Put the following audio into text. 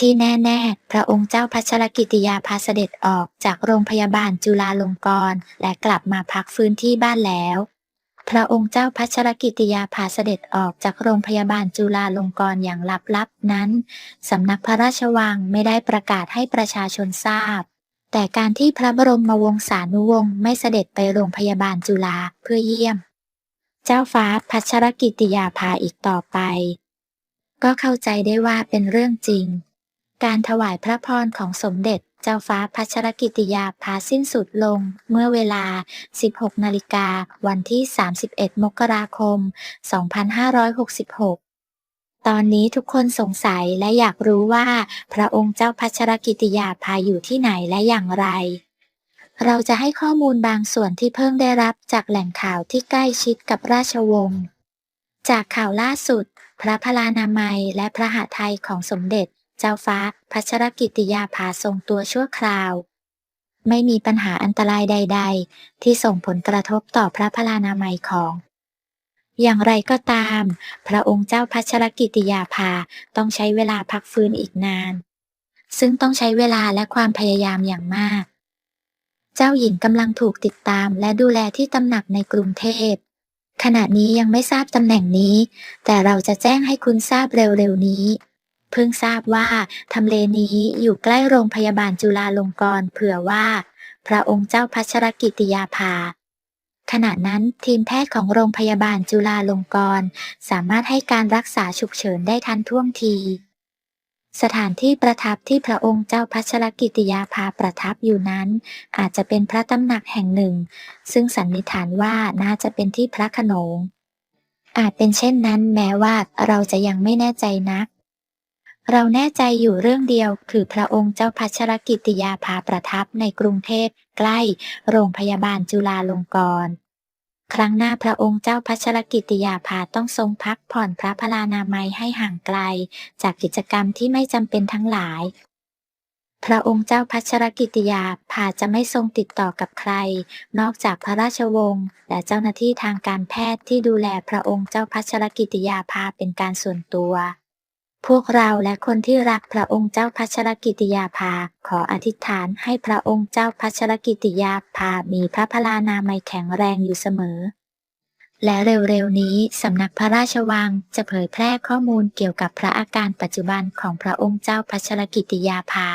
ที่แน่ ๆ พระองค์เจ้าพัชรกิติยาพาเสด็จออกจากโรงพยาบาลจุฬาลงกรณ์และกลับมาพักฟื้นที่บ้านแล้ว พระองค์เจ้าพัชรกิติยาพาเสด็จออกจากโรงพยาบาลจุฬาลงกรณ์อย่างลับๆนั้น สำนักพระราชวังไม่ได้ประกาศให้ประชาชนทราบ แต่การที่พระบรมวงศานุวงศ์ไม่เสด็จไปโรงพยาบาลจุฬาเพื่อเยี่ยม เจ้าฟ้าพัชรกิติยาภาอีกต่อไป ก็เข้าใจได้ว่าเป็นเรื่องจริง การถวายพระพรของสมเด็จเจ้าฟ้าพัชรกิติยาภาสิ้นสุดลงเมื่อเวลา 16 นาฬิกา วันที่ 31 มกราคม 2566ตอนนี้ทุกคนสงสัยและอยากรู้ว่า พระองค์เจ้าพัชรกิติยาภาอยู่ที่ไหนและอย่างไร เราจะให้ข้อมูลบางส่วนที่เพิ่งได้รับจากแหล่งข่าวที่ใกล้ชิดกับราชวงศ์ จากข่าวล่าสุด พระพลานามัยและพระหทัยของสมเด็จ เจ้าฟ้าพัชรกิติยาภาทรงตัวชั่วคราว ไม่มีปัญหาอันตรายใด ๆ ที่ส่งผลกระทบต่อพระพลานามัยของ อย่างไรก็ตาม พระองค์เจ้าพัชรกิติยาภาต้องใช้เวลาพักฟื้นอีกนาน ซึ่งต้องใช้เวลาและความพยายามอย่างมาก เจ้าหญิงกำลังถูกติดตามและดูแลที่ตำหนักในกรุงเทพขณะนี้ยังไม่ทราบตำแหน่งนี้ แต่เราจะแจ้งให้คุณทราบเร็วๆนี้ เพิ่งทราบว่าทำเลนี้อยู่ใกล้โรงพยาบาลจุฬาลงกรณ์เผื่อว่า พระองค์เจ้าพัชรกิติยาภา ขณะนั้นทีมแพทย์ของโรงพยาบาลจุฬาลงกรณ์สามารถให้การรักษาฉุกเฉินได้ทันท่วงที สถานที่ประทับที่พระองค์เจ้าพัชรกิติยาภาประทับอยู่นั้น อาจจะเป็นพระตำหนักแห่งหนึ่ง ซึ่งสันนิษฐานว่าน่าจะเป็นที่พระโขนงอาจเป็นเช่นนั้นแม้ว่าเราจะยังไม่แน่ใจนัก เราแน่ใจอยู่เรื่องเดียว คือพระองค์เจ้าพัชรกิติยาภาประทับในกรุงเทพใกล้ โรงพยาบาลจุฬาลงกรณ์ครั้งหน้าพระองค์เจ้าพัชรกิติยาภาต้องทรงพักผ่อนพระพลานามัยให้ห่างไกล จากกิจกรรมที่ไม่จำเป็นทั้งหลาย พระองค์เจ้าพัชรกิติยาภาจะไม่ทรงติดต่อกับใคร นอกจากพระราชวงศ์และเจ้าหน้าที่ทางการแพทย์ที่ดูแลพระองค์เจ้าพัชรกิติยาภาเป็นการส่วนตัว พวกเราและคนที่รักพระองค์เจ้าพัชรกิติยาภา ขออธิษฐานให้พระองค์เจ้าพัชรกิติยาภา มีพระพลานามัยแข็งแรงอยู่เสมอ และเร็วๆนี้สำนักพระราชวังจะเผยแพร่ข้อมูลเกี่ยวกับพระอาการปัจจุบันของพระองค์เจ้าพัชรกิติยาภา